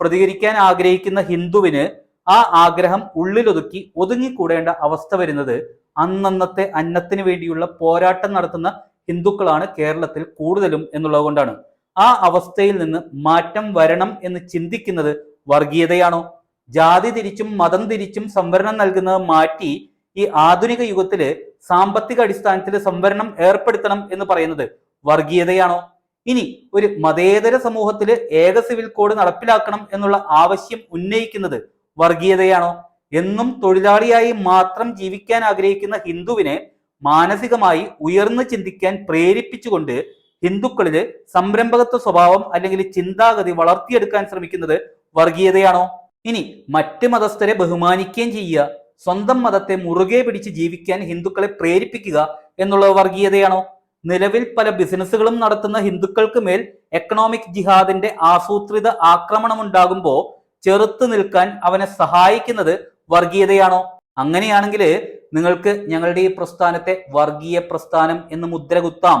പ്രതികരിക്കാൻ ആഗ്രഹിക്കുന്ന ഹിന്ദുവിന് ആ ആഗ്രഹം ഉള്ളിലൊതുക്കി ഒതുങ്ങിക്കൂടേണ്ട അവസ്ഥ വരുന്നത് അന്നന്നത്തെ അന്നത്തിന് വേണ്ടിയുള്ള പോരാട്ടം നടത്തുന്ന ഹിന്ദുക്കളാണ് കേരളത്തിൽ കൂടുതലും എന്നുള്ളത് കൊണ്ടാണ്. ആ അവസ്ഥയിൽ നിന്ന് മാറ്റം വരണം എന്ന് ചിന്തിക്കുന്നത് വർഗീയതയാണോ? ജാതി തിരിച്ചും മതം തിരിച്ചും സംവരണം നൽകുന്നത് മാറ്റി ഈ ആധുനിക യുഗത്തിൽ സാമ്പത്തിക അടിസ്ഥാനത്തിൽ സംവരണം ഏർപ്പെടുത്തണം എന്ന് പറയുന്നത് വർഗീയതയാണോ? ഇനി ഒരു മതേതര സമൂഹത്തിൽ ഏക സിവിൽ കോഡ് നടപ്പിലാക്കണം എന്നുള്ള ആവശ്യം ഉന്നയിക്കുന്നത് വർഗീയതയാണോ? എന്നും തൊഴിലാളിയായി മാത്രം ജീവിക്കാൻ ആഗ്രഹിക്കുന്ന ഹിന്ദുവിനെ മാനസികമായി ഉയർന്നു ചിന്തിക്കാൻ പ്രേരിപ്പിച്ചുകൊണ്ട് ഹിന്ദുക്കളിൽ സംരംഭകത്വ സ്വഭാവം അല്ലെങ്കിൽ ചിന്താഗതി വളർത്തിയെടുക്കാൻ ശ്രമിക്കുന്നത് വർഗീയതയാണോ? ഇനി മറ്റ് മതസ്ഥരെ ബഹുമാനിക്കുകയും ചെയ്യുക സ്വന്തം മതത്തെ മുറുകെ പിടിച്ച് ജീവിക്കാൻ ഹിന്ദുക്കളെ പ്രേരിപ്പിക്കുക എന്നുള്ളത് വർഗീയതയാണോ? നിലവിൽ പല ബിസിനസ്സുകളും നടത്തുന്ന ഹിന്ദുക്കൾക്ക് മേൽ എക്കണോമിക് ജിഹാദിന്റെ ആസൂത്രിത ആക്രമണം ഉണ്ടാകുമ്പോൾ ചെറുത്തു നിൽക്കാൻ അവനെ സഹായിക്കുന്നത് വർഗീയതയാണോ? അങ്ങനെയാണെങ്കിൽ നിങ്ങൾക്ക് ഞങ്ങളുടെ ഈ പ്രസ്ഥാനത്തെ വർഗീയ പ്രസ്ഥാനം എന്ന് മുദ്ര കുത്താം.